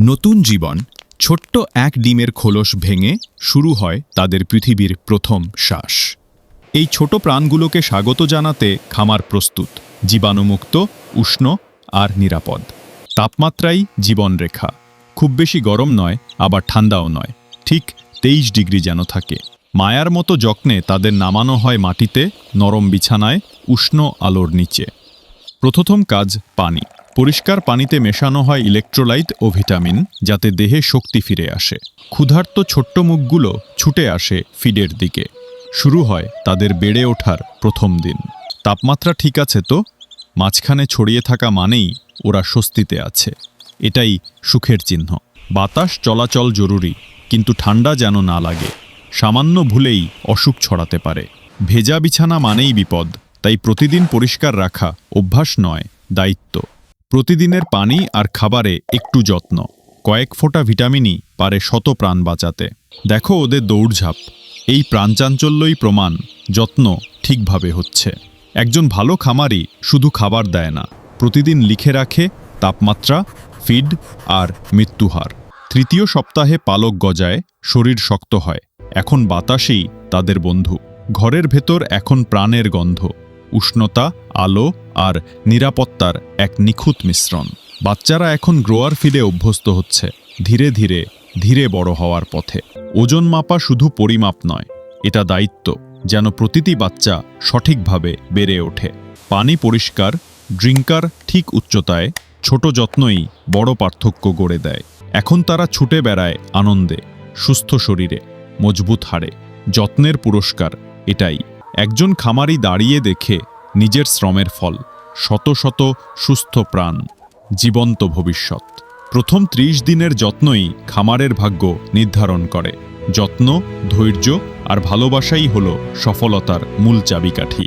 নতুন জীবন ছোট্ট এক ডিমের খোলস ভেঙে শুরু হয় তাদের পৃথিবীর প্রথম শ্বাস। এই ছোট প্রাণগুলোকে স্বাগত জানাতে খামার প্রস্তুত, জীবাণুমুক্ত, উষ্ণ আর নিরাপদ। তাপমাত্রাই জীবনরেখা খুব বেশি গরম নয়, আবার ঠান্ডাও নয়। ঠিক তেইশ ডিগ্রি যেন থাকে। মায়ার মতো যত্নে তাদের নামানো হয় মাটিতে, নরম বিছানায়, উষ্ণ আলোর নিচে। প্রথম কাজ পানি। পরিষ্কার পানিতে মেশানো হয় ইলেকট্রোলাইট ও ভিটামিন, যাতে দেহে শক্তি ফিরে আসে। ক্ষুধার্ত ছোট্ট মুখগুলো ছুটে আসে ফিডের দিকে। শুরু হয় তাদের বেড়ে ওঠার প্রথম দিন। তাপমাত্রা ঠিক আছে তো? মাঝখানে ছড়িয়ে থাকা মানেই ওরা স্বস্তিতে আছে। এটাই সুখের চিহ্ন। বাতাস চলাচল জরুরি, কিন্তু ঠান্ডা যেন না লাগে। সামান্য ভুলেই অসুখ ছড়াতে পারে। ভেজা বিছানা মানেই বিপদ, তাই প্রতিদিন পরিষ্কার রাখা অভ্যাস নয়, দায়িত্ব। প্রতিদিনের পানি আর খাবারে একটু যত্ন। কয়েক ফোঁটা ভিটামিনই পারে শত প্রাণ বাঁচাতে। দেখো ওদের দৌড়ঝাঁপ। এই প্রাণচাঞ্চল্যই প্রমাণ যত্ন ঠিকভাবে হচ্ছে। একজন ভালো খামারি শুধু খাবার দেয় না, প্রতিদিন লিখে রাখে তাপমাত্রা, ফিড আর মৃত্যুহার তৃতীয় সপ্তাহে পালক গজায়, শরীর শক্ত হয়। এখন বাতাসেই তাদের বন্ধু। ঘরের ভেতর এখন প্রাণের গন্ধ। উষ্ণতা, আলো আর নিরাপত্তার এক নিখুঁত মিশ্রণ। বাচ্চারা এখন গ্রোয়ার ফিডে অভ্যস্ত হচ্ছে, ধীরে ধীরে ধীরে বড় হওয়ার পথে। ওজন মাপা শুধু পরিমাপ নয়, এটা দায়িত্ব, যেন প্রতিটি বাচ্চা সঠিকভাবে বেড়ে ওঠে। পানি পরিষ্কার, ড্রিঙ্কার ঠিক উচ্চতায়, ছোট যত্নই বড় পার্থক্য গড়ে দেয়। এখন তারা ছুটে বেড়ায় আনন্দে, সুস্থ শরীরে, মজবুত হাড়ে। যত্নের পুরস্কার, এটাই। একজন খামারি দাঁড়িয়ে দেখে নিজের শ্রমের ফল, শত শত সুস্থ প্রাণ, জীবন্ত ভবিষ্যৎ। প্রথম ত্রিশ দিনের যত্নই খামারের ভাগ্য নির্ধারণ করে। যত্ন, ধৈর্য আর ভালোবাসাই হল সফলতার মূল চাবিকাঠি।